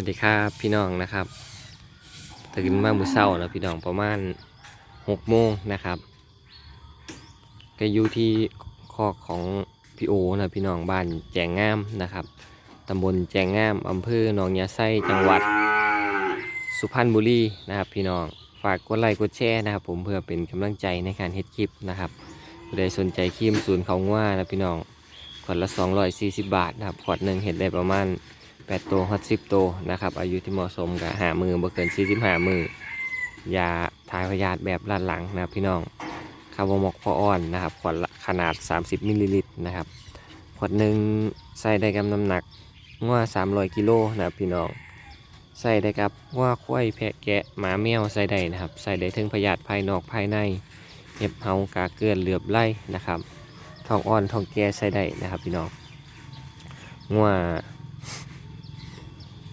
วัสดีครับพี่น้องนะครับตื่นมามื้อเช้านะพี่น้องประมาณหกโมงนะครับก็อยู่ที่คอกของพี่โอนะพี่น้องบ้านแจงงามนะครับตำบลแจงงามอำเภอหนองยาไส้จังหวัด สุพรรณบุรีนะครับ พี่น้องฝากกดไลค์กดแชร์นะครับ ผมเพื่อเป็นกำลังใจในการเฮ็ดคลิปนะครับผู้ใดสนใจครีมศูนย์เขาง่านะพี่น้องขวดละ240 บาทนะครับขวดหนึ่งเห็ดได้ประมาณ 8ตัวฮอต10ตัวนะครับ อายุที่เหมาะสมกับหามือบ่เกิน45มือยาทายพยาธิแบบลาดหลังนะพี่น้องคาร์บอมอกพออ่อนนะครับขวดละขนาด 30มิลลิลิตรนะครับขวดหนึ่งใส่ได้กับน้ำหนักงัว300กิโลนะพี่น้องใส่ได้กับว่าควายแพะแกะหมาแมวใส่ได้นะครับใส่ได้ถึงพยาธิภายนอกภายในเห็บเฮากาเกลือนเหลือบไล่นะครับทองอ่อนทองแก่ใส่ได้นะครับพี่น้องงัว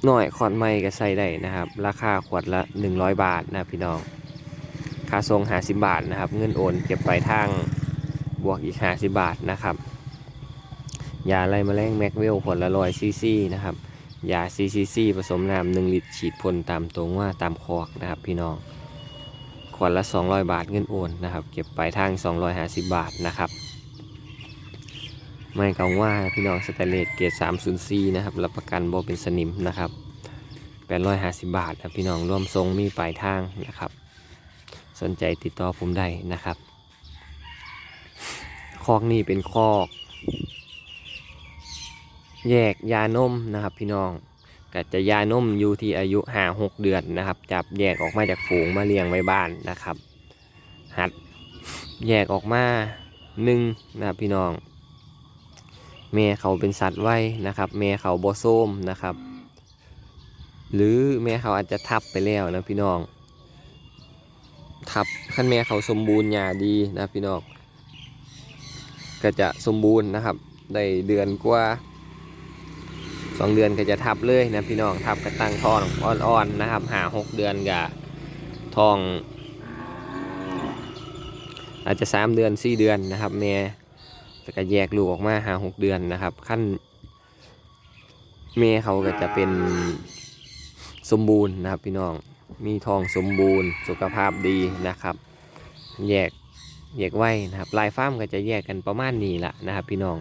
หน่อยขอดไม้ก็ใส่ได้นะครับ ราคาขวดละ 100 บาทนะพี่น้อง ค่าทรง50บาทนะครับ เงินโอนเก็บไปทางบวกอีก50บาทนะครับยาไล่แมลงแม็กเวลขวดละร้อยซีซีนะครับยา CCC ผสมน้ำ1ลิตรฉีดพ่นตามตรงว่าตามคอกนะครับ พี่น้องขวดละ 200 บาทเงินโอนนะครับ เก็บปลายทาง 250 บาทนะครับ ไม่กังว่าพี่น้องสแตนเลสเกรด304 นะครับ รับประกันโบเป็นสนิมนะครับ850 บาทครับพี่น้องร่วมทรงมีปลายทางนะครับ สนใจติดต่อผมได้นะครับคอกนี้เป็นคอก แยกยานมนะครับ พี่น้องก็จะยานมอยู่ที่อายุห้าหกเดือนนะครับ จับแยกออกมาจากฝูงมาเลี้ยงไว้บ้านนะครับ หัดแยกออกมาหนึ่งนะครับพี่น้อง แม่เขาเป็นสัตว์ไว้นะครับ แม่เขาบอโซมนะครับ หรือแม่เขาอาจจะทับไปแล้วนะพี่น้องทับขั้นแม่เขาสมบูรณ์หยาดีนะพี่น้องก็จะสมบูรณ์นะครับได้เดือนกว่าสองเดือนก็จะทับเลยนะพี่น้องทับกระตั้งทองอ่อนๆนะครับ หาหกเดือนกับทอง อาจจะสามเดือนสี่เดือนนะครับแม่ แล้วก็แยกลูกออกมาหาหกเดือนนะครับ ขั้นแม่เขาก็จะเป็นสมบูรณ์นะครับ พี่น้องมีทองสมบูรณ์ สุขภาพดีนะครับ แยกแยกไว้นะครับลายฟ้ามก็จะแยกกันประมาณนี้แหละนะครับ พี่น้อง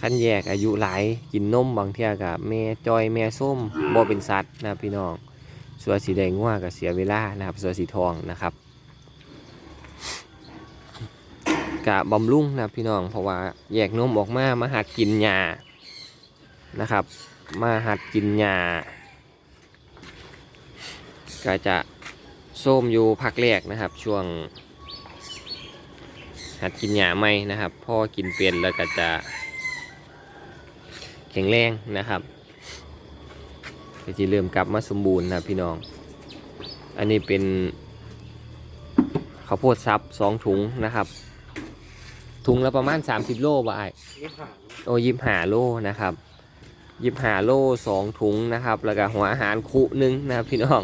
ขั้นแยกอายุหลายกินนมบางเที่ยกับแม่จอยแม่ส้มบ่เป็นสัตว์นะครับพี่น้องส่วนสีแดงง่วก็เสียเวลานะครับส่วนสีทองนะครับ กะบำรุงนะพี่น้อง เพราะว่าแยกนมออกมา มาหัดกินหญ้านะครับ มาหัดกินหญ้าก็จะส้มอยู่พักแรกนะครับ ช่วง หัดกินหญ้าไหมนะครับพ่อกินเป็นแล้วก็จะแข็งแรงนะครับก็จะเริ่มกลับมาสมบูรณ์นะพี่น้อง อันนี้เป็นข้าวโพดซับสองถุงนะครับ ถุงละประมาณ 30 โลบ่ายโอ้ยิบหาโลนะครับยิบหาโลสองถุงนะครับ แล้วก็หัวอาหารคุหนึงนะครับพี่น้อง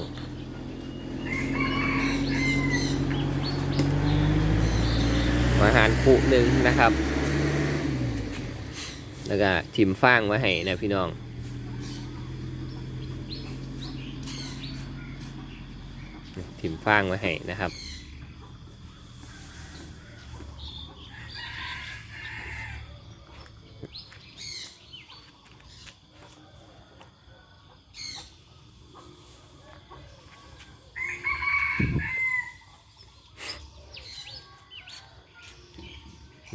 หัวอาหารคุหนึงนะครับ แล้วก็ทิมฟางไว้ให้นะพี่น้องทิมฟางไว้ให้นะครับ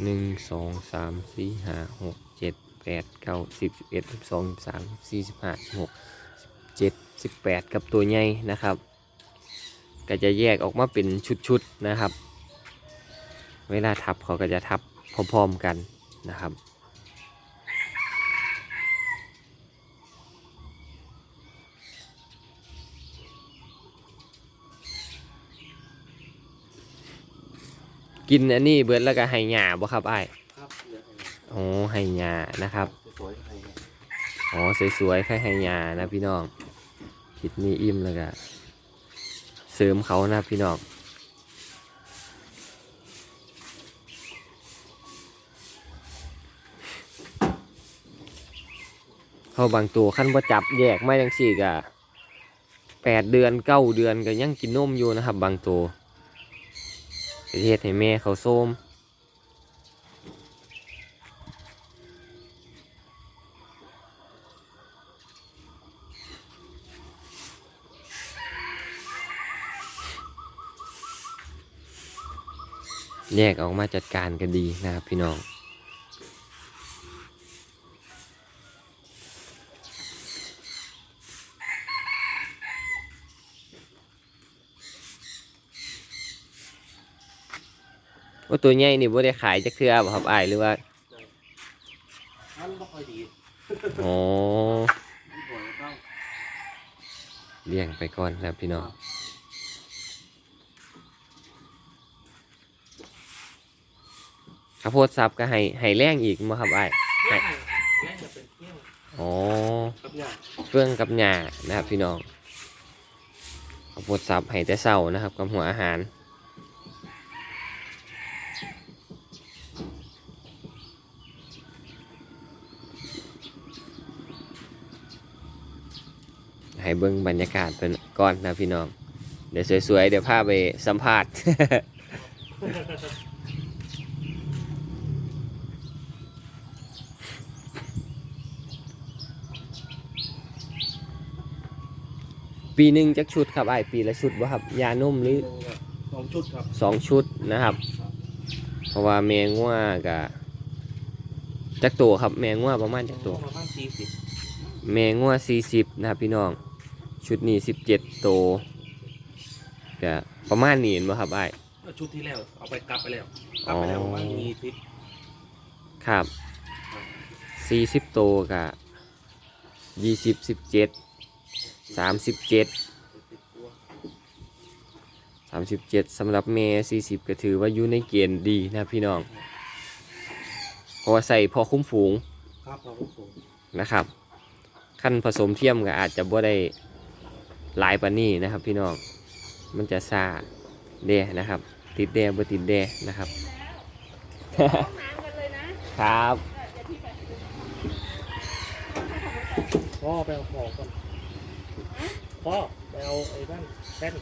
หนึ่งสองสามสี่ห้าหกเจ็ดแปดเก้าสิบสิบเอ็ดสิบสองสิบสามสิบสี่สิบห้าสิบหกสิบเจ็ดสิบแปดกับตัวใหญ่นะครับ ก็จะแยกออกมาเป็นชุดๆนะครับ เวลาทับเขาก็จะทับพร้อมๆกันนะครับ กินอันนี้เบิดแล้วก็ให้หญ้าบ่ครับไอ้ายครับเดี๋ยวให้โอ้ให้หญ้านะครับ สวยๆให้อ๋อสวยๆแค่ให้ยานะพี่น้องคิดนี่อิ่มแล้วก็เสริมเขานะพี่น้องเพราะบางตัวขั้นบ่จับแยกไม่จังสี่ก็แปดเดือนเก้าเดือนก็ยังกินนมอยู่นะครับ บางตัวไป เฮ็ดให้แม่เขาโซมแยกออกมาจัดการกันดีนะครับพี่น้อง ว่าตัวใหญ่นี่บ่ได้ขายจักเทื่อบ่ครับอ้ายหรือว่ามันไม่ค่อยดีอ๋อมันป่วยต้องเลี้ยงไปก่อนครับพี่น้องข้าวโพดซับก็ให้ให้แรงอีกบ่ครับอ้ายแม่แม่จะเป็นเที่ยงอ๋อกับยาเฟื่องกับหญ้านะครับพี่น้องข้าวโพดซับให้แต่เช้านะครับกับหัวอาหาร ให้เบิ่งบรรยากาศเป็นก่อนนะพี่น้อง เดี๋ยวสวยๆ เดี๋ยวพาไปสัมภาษณ์ปีหนึ่งจักชุดครับไอายปีละชุดวะครับ ยานุ่มหรือหนึ่งกับสองชุดครับสองชุดนะครับ เพราะว่าแมงว่ากับจักตัวครับ แมงว่าประมาณจักตัวประมาณสี่สิบแมงว่าสี่สิบนะครับพี่น้อง ชุดนี้สิบเจ็ดตัวก็ประมาณนี้เห็นบ่ครับไอายชุดที่แล้วเอาไปกลับไปแล้วกลับไปแล้วประมาณยี่สิบครับสี่สิบตัวกับยี่สิบสิบเจ็ดสามสิบเจ็ดสิบตัวสามสิบเจ็ดสำหรับเมย์สี่สิบก็ถือว่าอยู่ในเกณฑ์ดีนะครับพี่น้องเพราะว่าใส่พอคุ้มฝูงครับเราผู้สูงนะครับขั้นผสมเทียมก็อาจจะบ่ได้ หลายปานนี้นะครับ พี่น้องมันจะซาแดนะครับ ติดแดบ่ติดแดนะครับน้ำกันเลยนะครับเดี๋ยวพี่ไปพ่อไปเอาของก่อนพ่อไปเอาไอ้นั่นแป้น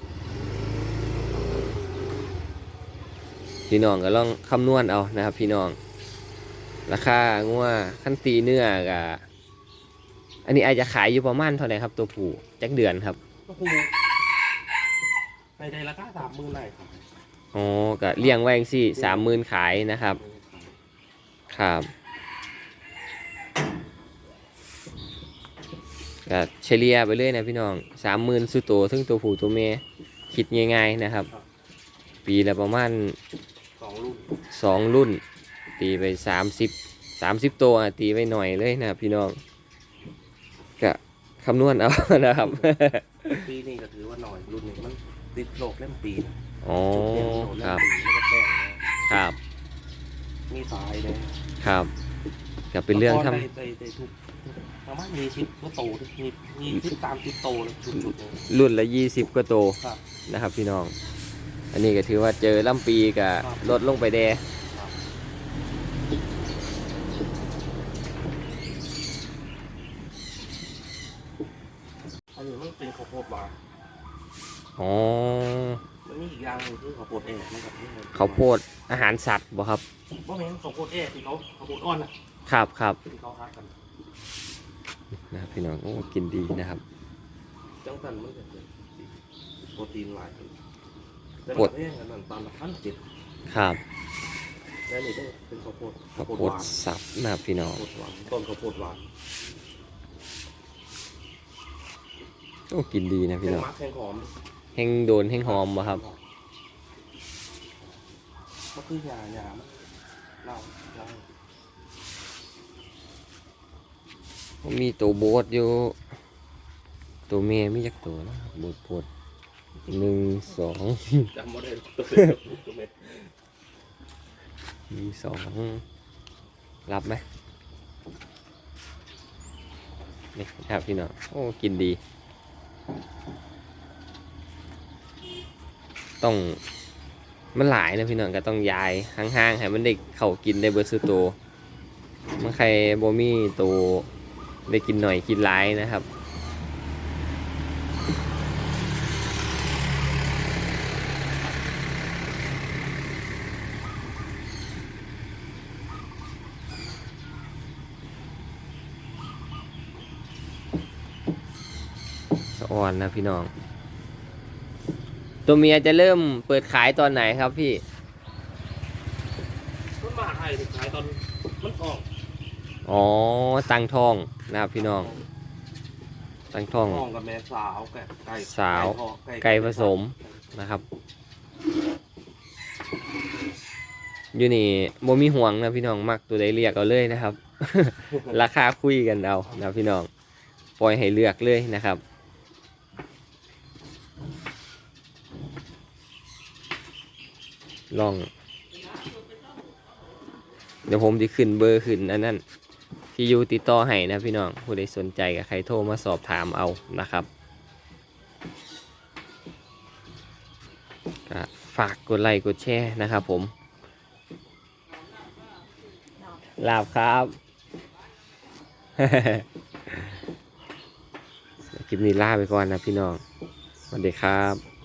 พี่น้องก็ลองคำนวณเอานะครับ พี่น้อง ราคางัวขั้นตีเนื้อกับอันนี้อาจจะขายอยู่ประมาณเท่าไหร่ครับ ตัวผู้จักเดือนครับ ก็คือในในราคาสามหมื่นไหนครับอ๋อก็เลี้ยงไว้จังสี่สามหมื่นขายนะครับ ครับก็เฉลี่ยไปเลยนะพี่น้องสามหมื่นสุดโตวถึงตัวผู้ตัวเมียคิดง่ายๆนะครับ ปีละประมาณสองลูกสองรุ่น ตีไปสามสิบสามสิบตัวอะตีไปหน่อยเลยนะพี่น้องก็คำนวณเอานะครับ ปีนี้ก็ถือว่าหน่อยรุ่นนี้มันติดโรคเล่มปีนะอ๋อจุดเด่นโรคคเล่รัมบปีแล้วก็แป้งนะครับมีตายเลยครับก็เป็นเรื่องทำ ได้ได้ได้ทุกประมาณมีชิปก็โตด้วยมีมีชิปตามชิปโตเลยชุดชุดๆหนึงรุ่นละยี่สิบกว่าตัวครับนะครับพี่น้อง อันนี้ก็ถือว่าเจอลำปีกับครับ ลดลงไปแด อันนี้มันเป็นข้าวโพดหวาน อ๋อมันมีอีกอย่างหนึงคือข้าวโพดเองมันกับนี่ข้าวโพดอาหารสัตว์บ่ครับว่าแม่นข้าวโพดเองที่เขาข้าวโพดอ่อนอะครับครับที่เขาฮักกันนะครับพี่น้องโอ้กินดีนะครับ จังสันมันจะเป็นโปรตีนหลายแต่โปรมันแพงกันนั่นตามละพันเจ็ดครับแล้วนี่ได้เป็นข้าวโพดข้าวโพหดวานสับนะครับพี่น้องข้าวโพดหวานต้นข้าวโพดหวานโอ้กินดีนะพี่น้องแห้งมักแห้งหอม แห้งโดนแห้งหอมบ่ครับมันคือยาหยามันเล่าเล่ามีตัวโบดอยู่ ตัวเมียมีจักตัวนะโบดโบดหนึ่งสองจำไม่ได้ตัวเม็ดตัวเม็ดมีสองรับไหมนี่ครับพี่น้องโอ้กินดี ต้องมันหลายนะพี่น้องก็ต้องย้ายห่างๆให้มันได้เข้ากินได้เบอร์สุดโตวมันใครโบมี่ตัวได้กินหน่อยกินหลายนะครับสะออนนะพี่น้อง ตัวเมียจะเริ่มเปิดขายตอนไหนครับพี่มันมาไทยถึงขายตอนมันออกอ๋อตังทองนะครับพี่น้อง ตังทองห้องกับแม่สาวไก่ไก่สาวทอดไก่ผสมนะครับ อยู่นี่บ่มีห่วงนะพี่น้องมักตัวใดเรียกเอาเลยนะครับ ราคาคุยกันเอานะพี่น้อง ปล่อยให้เลือกเลยนะครับ ลอง เดี๋ยวผมจะขึ้นเบอร์ขึ้นอันนั้นที่อยู่ติดต่อให้นะพี่น้องผู้ใดสนใจกับใครโทรมาสอบถามเอานะครับก็ฝากกดไลค์กดแชร์นะครับผม ลาบครับ คลิปนี้ลาไปก่อนนะพี่น้องสวัสดีครับ